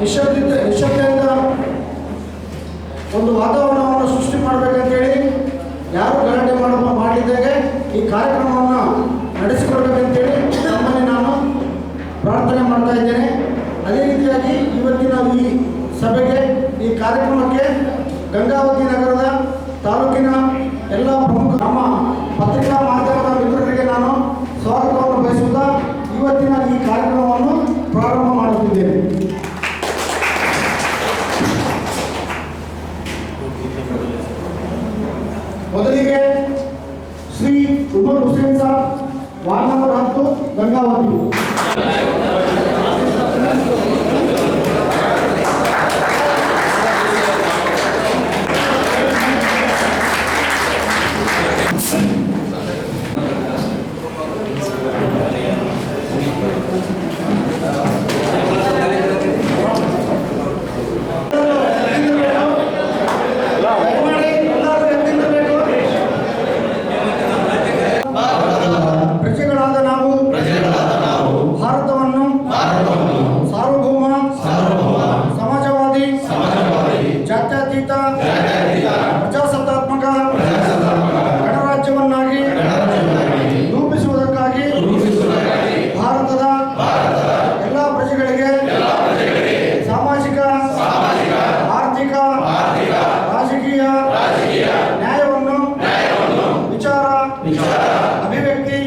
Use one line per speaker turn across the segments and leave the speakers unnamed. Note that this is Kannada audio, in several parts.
ನಿಶಬ್ದ ನಿಶಬ್ದದಿಂದ ಒಂದು ವಾತಾವರಣವನ್ನು ಸೃಷ್ಟಿ ಮಾಡಬೇಕಂತೇಳಿ ಯಾರು ಗಲಾಟೆ ಮಾಡುವ ಮಾಡಿದ್ದಾಗೆ ಈ ಕಾರ್ಯಕ್ರಮವನ್ನು ನಡೆಸಿಕೊಡ್ಬೇಕಂತೇಳಿ ನಮ್ಮಲ್ಲಿ ನಾನು ಪ್ರಾರ್ಥನೆ ಮಾಡ್ತಾ ಇದ್ದೇನೆ. ಅದೇ ರೀತಿಯಾಗಿ ಇವತ್ತಿನ ಈ ಸಭೆಗೆ ಈ ಕಾರ್ಯಕ್ರಮಕ್ಕೆ ಗಂಗಾವತಿ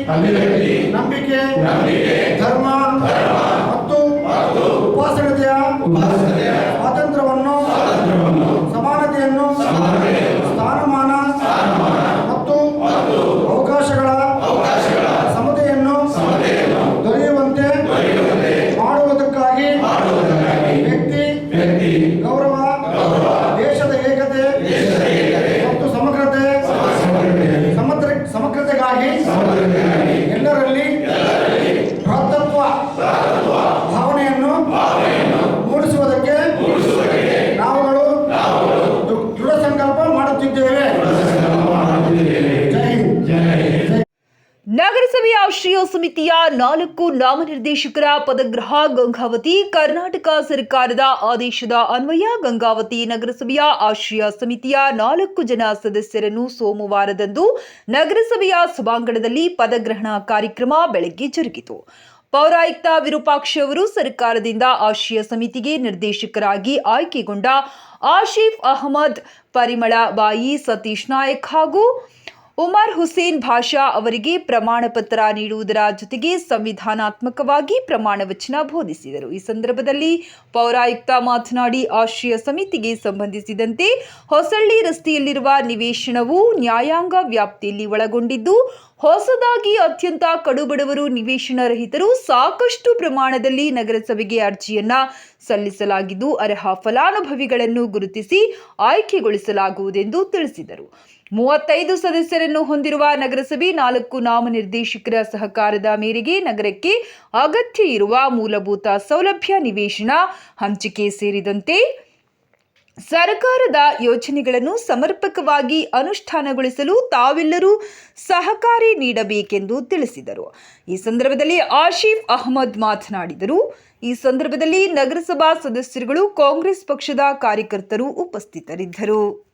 அபிவியக்தி நம்பிக்கை
தர்மம் ಆಶ್ರಯ ಸಮಿತಿಯ ನಾಲ್ಕು ನಾಮನಿರ್ದೇಶಕರ ಪದಗ್ರಹ ಗಂಗಾವತಿ, ಕರ್ನಾಟಕ ಸರ್ಕಾರದ ಆದೇಶದ ಅನ್ವಯ ಗಂಗಾವತಿ ನಗರಸಭೆಯ ಆಶ್ರಯ ಸಮಿತಿಯ ನಾಲ್ಕು ಜನ ಸದಸ್ಯರನ್ನು ಸೋಮವಾರದಂದು ನಗರಸಭೆಯ ಸಭಾಂಗಣದಲ್ಲಿ ಪದಗ್ರಹಣ ಕಾರ್ಯಕ್ರಮ ಬೆಳಗ್ಗೆ ಜರುಗಿತು. ಪೌರಾಯುಕ್ತ ವಿರೂಪಾಕ್ಷ ಅವರು ಸರ್ಕಾರದಿಂದ ಆಶ್ರಯ ಸಮಿತಿಗೆ ನಿರ್ದೇಶಕರಾಗಿ ಆಯ್ಕೆಗೊಂಡ ಆಶೀಫ್ ಅಹಮದ್, ಪರಿಮಳ ಬಾಯಿ, ಸತೀಶ್ ನಾಯಕ್ ಹಾಗೂ ಉಮರ್ ಹುಸೇನ್ ಭಾಷಾ ಅವರಿಗೆ ಪ್ರಮಾಣ ಪತ್ರ ನೀಡುವುದರ ಜೊತೆಗೆ ಸಂವಿಧಾನಾತ್ಮಕವಾಗಿ ಪ್ರಮಾಣ ವಚನ ಬೋಧಿಸಿದರು. ಈ ಸಂದರ್ಭದಲ್ಲಿ ಪೌರಾಯುಕ್ತ ಮಾತನಾಡಿ, ಆಶ್ರಯ ಸಮಿತಿಗೆ ಸಂಬಂಧಿಸಿದಂತೆ ಹೊಸಳ್ಳಿ ರಸ್ತೆಯಲ್ಲಿರುವ ನಿವೇಶನವು ನ್ಯಾಯಾಂಗ ವ್ಯಾಪ್ತಿಯಲ್ಲಿ ಒಳಗೊಂಡಿದ್ದು, ಹೊಸದಾಗಿ ಅತ್ಯಂತ ಕಡುಬಡವರು ನಿವೇಶನ ರಹಿತರು ಸಾಕಷ್ಟು ಪ್ರಮಾಣದಲ್ಲಿ ನಗರಸಭೆಗೆ ಅರ್ಜಿಯನ್ನ ಸಲ್ಲಿಸಲಾಗಿದ್ದು, ಅರ್ಹ ಫಲಾನುಭವಿಗಳನ್ನು ಗುರುತಿಸಿ ಆಯ್ಕೆಗೊಳಿಸಲಾಗುವುದೆಂದು ತಿಳಿಸಿದರು. ಮೂವತ್ತೈದು ಸದಸ್ಯರನ್ನು ಹೊಂದಿರುವ ನಗರಸಭೆ ನಾಲ್ಕು ನಾಮನಿರ್ದೇಶಕರ ಸಹಕಾರದ ಮೇರೆಗೆ ನಗರಕ್ಕೆ ಅಗತ್ಯ ಇರುವ ಮೂಲಭೂತ ಸೌಲಭ್ಯ ನಿವೇಶನ ಹಂಚಿಕೆ ಸೇರಿದಂತೆ ಸರ್ಕಾರದ ಯೋಜನೆಗಳನ್ನು ಸಮರ್ಪಕವಾಗಿ ಅನುಷ್ಠಾನಗೊಳಿಸಲು ತಾವೆಲ್ಲರೂ ಸಹಕಾರಿ ನೀಡಬೇಕೆಂದು ತಿಳಿಸಿದರು. ಈ ಸಂದರ್ಭದಲ್ಲಿ ಆಶೀಫ್ ಅಹಮದ್ ಮಾತನಾಡಿದರು. ಈ ಸಂದರ್ಭದಲ್ಲಿ ನಗರಸಭಾ ಸದಸ್ಯರುಗಳು ಕಾಂಗ್ರೆಸ್ ಪಕ್ಷದ ಕಾರ್ಯಕರ್ತರು ಉಪಸ್ಥಿತರಿದ್ದರು.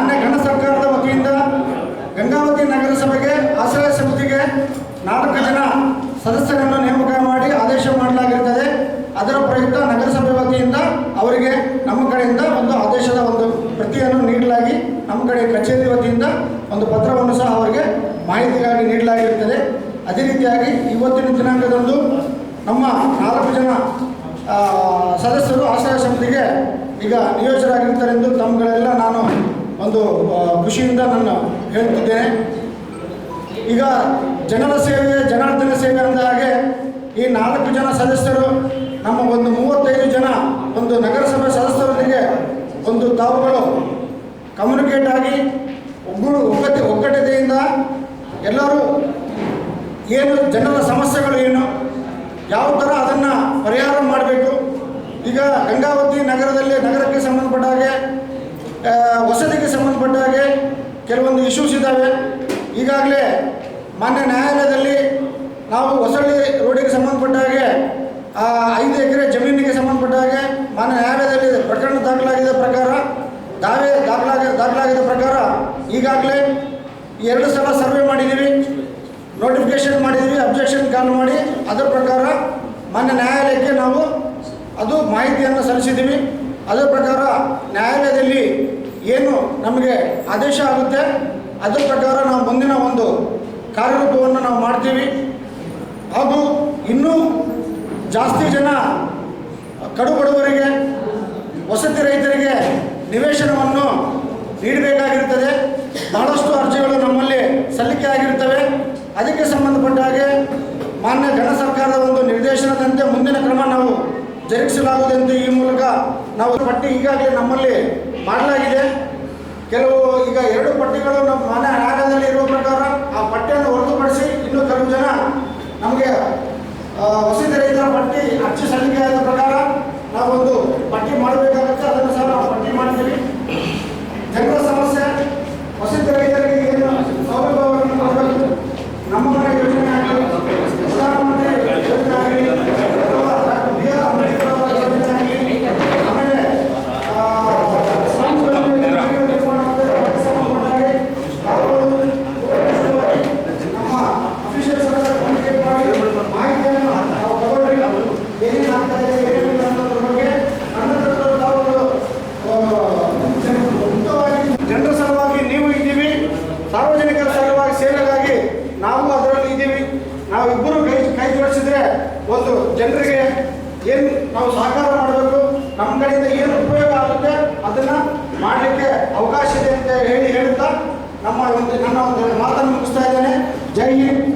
ಮಾನ್ಯ ಘನ ಸರ್ಕಾರದ ವತಿಯಿಂದ ಗಂಗಾವತಿ ನಗರಸಭೆಗೆ, ಆಶ್ರಯ ಸಮಿತಿಗೆ ನಾಲ್ಕು ಜನ ಸದಸ್ಯರನ್ನು ನೇಮಕ ಮಾಡಿ ಆದೇಶ ಮಾಡಲಾಗಿರುತ್ತದೆ. ಅದರ ಪ್ರಯುಕ್ತ ನಗರಸಭೆ ವತಿಯಿಂದ ಅವರಿಗೆ ನಮ್ಮ ಕಡೆಯಿಂದ ಒಂದು ಆದೇಶದ ಒಂದು ಪ್ರತಿಯನ್ನು ನೀಡಲಾಗಿ, ನಮ್ಮ ಕಡೆ ಕಚೇರಿ ವತಿಯಿಂದ ಒಂದು ಪತ್ರವನ್ನು ಸಹ ಅವರಿಗೆ ಮಾಹಿತಿಗಾಗಿ ನೀಡಲಾಗಿರುತ್ತದೆ. ಅದೇ ರೀತಿಯಾಗಿ ಇವತ್ತಿನ ದಿನಾಂಕದಂದು ನಮ್ಮ ನಾಲ್ಕು ಜನ ಸದಸ್ಯರು ಆಶ್ರಯ ಸಮಿತಿಗೆ ಈಗ ನಿಯೋಜರಾಗಿರ್ತಾರೆಂದು ತಮ್ಮಗಳೆಲ್ಲ ನಾನು ಒಂದು ಖುಷಿಯಿಂದ ನಾನು ಹೇಳ್ತಿದ್ದೇನೆ. ಈಗ ಜನರ ಸೇವೆ, ಜನಾರ್ದನ ಸೇವೆ ಅಂದ ಹಾಗೆ ಈ ನಾಲ್ಕು ಜನ ಸದಸ್ಯರು, ನಮ್ಮ ಒಂದು ಮೂವತ್ತೈದು ಜನ ಒಂದು ನಗರಸಭೆ ಸದಸ್ಯರೊಂದಿಗೆ ಒಂದು ತಾವುಗಳು ಕಮ್ಯುನಿಕೇಟ್ ಆಗಿ ಒಗ್ಗು, ಒಗ್ಗಟ್ಟೆ ಒಗ್ಗಟ್ಟತೆಯಿಂದ ಎಲ್ಲರೂ ಏನು, ಜನರ ಸಮಸ್ಯೆಗಳು ಏನು, ಯಾವ ಥರ ಅದನ್ನು ಪರಿಹಾರ ಮಾಡಬೇಕು. ಈಗ ಗಂಗಾವತಿ ನಗರದಲ್ಲಿ, ನಗರಕ್ಕೆ ಸಂಬಂಧಪಟ್ಟ ಹಾಗೆ ವಸತಿಗೆ ಸಂಬಂಧಪಟ್ಟ ಹಾಗೆ ಕೆಲವೊಂದು ಇಶ್ಯೂಸ್ ಇದ್ದಾವೆ. ಈಗಾಗಲೇ ಮಾನ್ಯ ನ್ಯಾಯಾಲಯದಲ್ಲಿ ನಾವು ಹೊಸಳ್ಳಿ ರೋಡಿಗೆ ಸಂಬಂಧಪಟ್ಟ ಹಾಗೆ ಐದು ಎಕರೆ ಜಮೀನಿಗೆ ಸಂಬಂಧಪಟ್ಟ ಹಾಗೆ ಮಾನ್ಯ ನ್ಯಾಯಾಲಯದಲ್ಲಿ ಪ್ರಕರಣ ದಾಖಲಾಗಿದ್ದ ಪ್ರಕಾರ, ದಾವೆ ದಾಖಲಾಗಿ ದಾಖಲಾಗಿದ್ದ ಪ್ರಕಾರ ಈಗಾಗಲೇ ಎರಡು ಸಲ ಸರ್ವೆ ಮಾಡಿದ್ದೀವಿ. ನೋಟಿಫಿಕೇಶನ್ ಮಾಡಿದ್ದೀವಿ ಅಬ್ಜೆಕ್ಷನ್ ಕಾಲ್ ಮಾಡಿ. ಅದರ ಪ್ರಕಾರ ಮಾನ್ಯ ನ್ಯಾಯಾಲಯಕ್ಕೆ ನಾವು ಅದು ಮಾಹಿತಿಯನ್ನು ಸಲ್ಲಿಸಿದ್ದೀವಿ. ಅದರ ಪ್ರಕಾರ ನ್ಯಾಯಾಲಯದಲ್ಲಿ ಏನು ನಮಗೆ ಆದೇಶ ಆಗುತ್ತೆ, ಅದರ ಪ್ರಕಾರ ನಾವು ಮುಂದಿನ ಒಂದು ಕಾರ್ಯರೂಪವನ್ನು ನಾವು ಮಾಡ್ತೀವಿ. ಹಾಗೂ ಇನ್ನೂ ಜಾಸ್ತಿ ಜನ ಕಡು ಬಡವರಿಗೆ, ವಸತಿ ರೈತರಿಗೆ ನಿವೇಶನವನ್ನು ನೀಡಬೇಕಾಗಿರುತ್ತದೆ. ಬಹಳಷ್ಟು ಅರ್ಜಿಗಳು ನಮ್ಮಲ್ಲಿ ಸಲ್ಲಿಕೆ ಆಗಿರ್ತವೆ ಅದಕ್ಕೆ ಸಂಬಂಧಪಟ್ಟ ಹಾಗೆ ಮಾನ್ಯ ಘನ ಸರ್ಕಾರದ ಒಂದು ನಿರ್ದೇಶನದಂತೆ ಮುಂದಿನ ಕ್ರಮ ನಾವು ಜರುಗಿಸಲಾಗುವುದೆಂದು ಈ ಮೂಲಕ ನಾವು ಪಟ್ಟಿ ಈಗಾಗಲೇ ನಮ್ಮಲ್ಲಿ ಮಾಡಲಾಗಿದೆ. ಕೆಲವು ಈಗ ಎರಡು ಪಟ್ಟಿಗಳು ನಮ್ಮ ಮನೆ ಆಗದಲ್ಲಿ ಇರುವ ಪ್ರಕಾರ ಆ ಪಟ್ಟಿಯನ್ನು ಹೊರತುಪಡಿಸಿ ಇನ್ನೂ ಕೆಲವು ಜನ ನಮಗೆ ವಸತಿ ರೈತರ ಪಟ್ಟಿ ಅರ್ಜಿ ಸಲ್ಲಿಕೆ ಆದ ಪ್ರಕಾರ ನಾವೊಂದು ಪಟ್ಟಿ ಮಾಡಬೇಕಾಗುತ್ತೆ. ಅದನ್ನು ಸಹ ನಾವು ಪಟ್ಟಿ ಮಾಡ್ತೀವಿ. ಜನರ ಸಮಸ್ಯೆ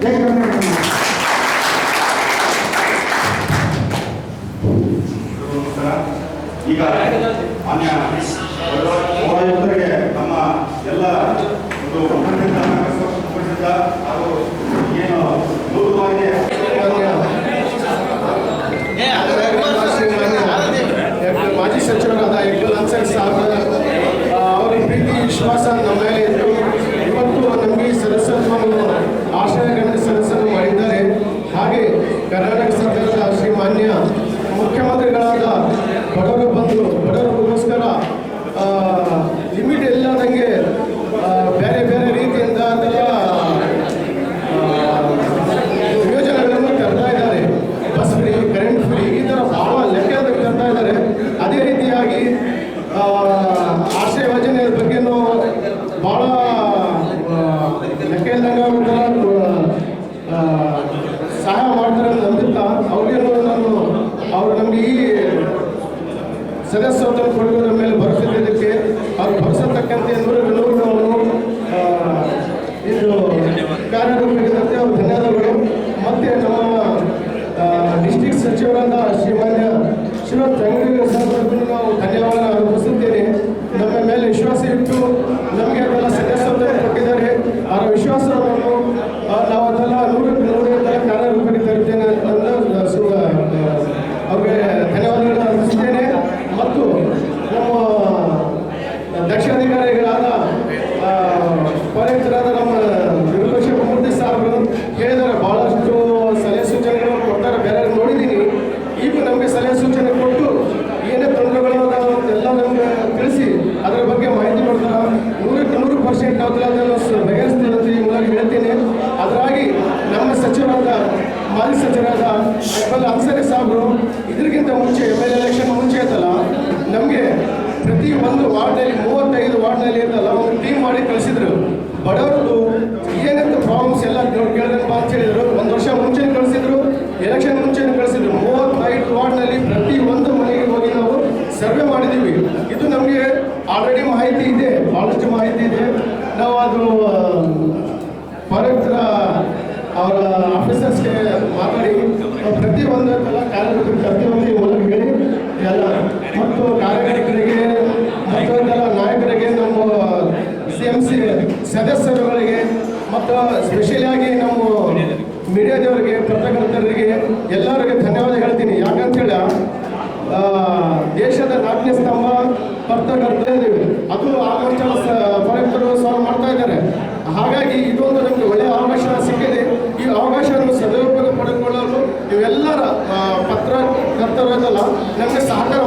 జై కర్ణాటక ಸಾಹೇಬರು ಇದಕ್ಕಿಂತ ಮುಂಚೆ ಎಂ ಎಲ್ ಎಲೆಕ್ಷನ್ ಮುಂಚೆ ಇತ್ತಲ್ಲ, ನಮಗೆ ಪ್ರತಿ ಒಂದು ವಾರ್ಡ್ನಲ್ಲಿ, ಮೂವತ್ತೈದು ವಾರ್ಡ್ನಲ್ಲಿ ಇರ್ತಲ್ಲ ಒಂದು ಟೀಮ್ ಮಾಡಿ ಕಳಿಸಿದ್ರು. ಬಡವರದ್ದು ಏನಂತ ಪ್ರಾಬ್ಲಮ್ಸ್ ಎಲ್ಲ ಕೇಳಿದ್ರಪ್ಪ ಅಂತ ಹೇಳಿದ್ರು. ಒಂದು ವರ್ಷ ಮುಂಚೆ ಕಳಿಸಿದ್ರು ಎಲೆಕ್ಷನ್ ಮುಂಚೆ ಕಳಿಸಿದ್ರು. ಮೂವತ್ತೈದು ವಾರ್ಡ್ನಲ್ಲಿ ಪ್ರತಿ ಒಂದು ಮನೆಗೆ ಹೋಗಿ ನಾವು ಸರ್ವೆ ಮಾಡಿದ್ದೀವಿ ಇದು ನಮಗೆ ಆಲ್ರೆಡಿ ಮಾಹಿತಿ ಇದೆ ಭಾಳಷ್ಟು ಮಾಹಿತಿ ಇದೆ. ನಾವು ಅದು ಫಾರೆಸ್ಟ್ರ ಅವರ ಆಫೀಸರ್ಸ್ಗೆ ಮಾತಾಡಿ, ಪ್ರತಿ ಪ್ರತಿಯೊಂದು ಎಲ್ಲ ಕಾರ್ಯಕರ್ತರು ಪ್ರತಿಯೊಂದು ಮೂಲಕ ಹೇಳಿ, ಎಲ್ಲ. ಮತ್ತು ಕಾರ್ಯಕರ್ತರಿಗೆ ಮತ್ತು ನಾಯಕರಿಗೆ, ನಮ್ಮ ಸಿ ಎಂ ಸಿ ಸದಸ್ಯರುಗಳಿಗೆ, ಮತ್ತು ಸ್ಪೆಷಲಿ ಆಗಿ ನಮ್ಮ ಮೀಡಿಯಾದವರಿಗೆ ಪತ್ರಕರ್ತರಿಗೆ ಎಲ್ಲರಿಗೆ ಧನ್ಯವಾದ ಹೇಳ್ತೀನಿ. नमें सहकार